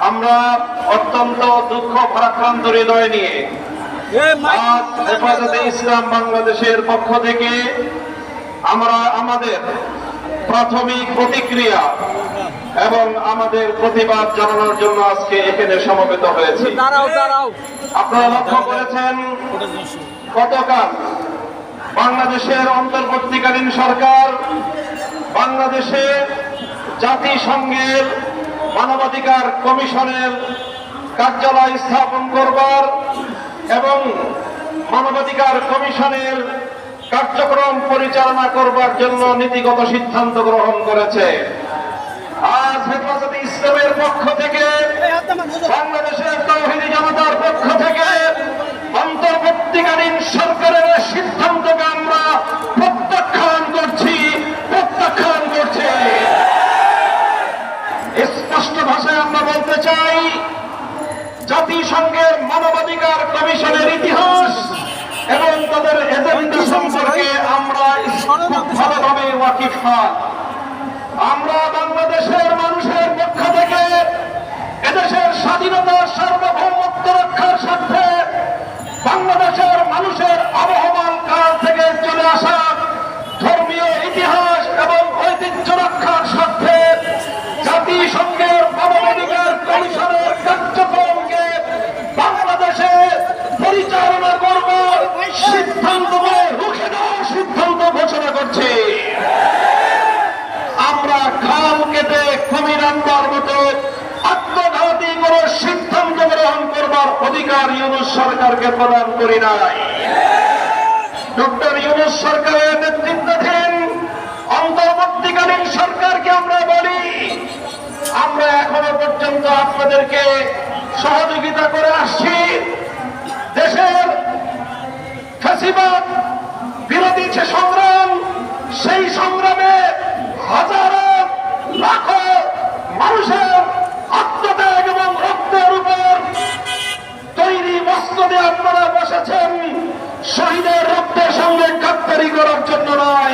আমরা অত্যন্ত দুঃখ ভারাক্রান্ত হৃদয় নিয়ে আজ হেফাজতে ইসলাম বাংলাদেশের পক্ষ থেকে আমরা আমাদের প্রাথমিক প্রতিক্রিয়া এবং আমাদের প্রতিবাদ জানানোর জন্য আজকে এখানে সমবেত হয়েছি। আপনারা লক্ষ্য করেছেন গতকাল বাংলাদেশের অন্তর্বর্তীকালীন সরকার বাংলাদেশে জাতিসংঘের মানবাধিকার কমিশনের কার্যালয় স্থাপন করবার এবং মানবাধিকার কমিশনের কার্যক্রম পরিচালনা করবার জন্য নীতিগত সিদ্ধান্ত গ্রহণ করেছে। আজ হেফাজতে ইসলামের পক্ষ থেকে, বাংলাদেশের তৌহিদি জনতার পক্ষ থেকে অন্তর্বর্তীকালীন সরকারের সিদ্ধান্তকে আমরা স্পষ্ট ভাষায় আমরা বলতে চাই জাতিসংঘের মানবাধিকার কমিশনের ইতিহাস এবং তাদের এজেন্ডা সম্পর্কে আমরা ভালোভাবে ওয়াকিফ হন। আমরা মতো। কোন সিদ্ধান্ত গ্রহণ করবার অধিকার ইউনুস সরকারকে প্রদান করি নাই। ডক্টর ইউনুস সরকারের নেতৃত্বাধীন অন্তর্বর্তীকালীন সরকারকে আমরা বলি, আমরা এখনও পর্যন্ত আপনাদেরকে সহযোগিতা করে আসছি। দেশের বিরোধী যে সংগ্রাম, সেই সংগ্রামে হাজারো জন্য নয়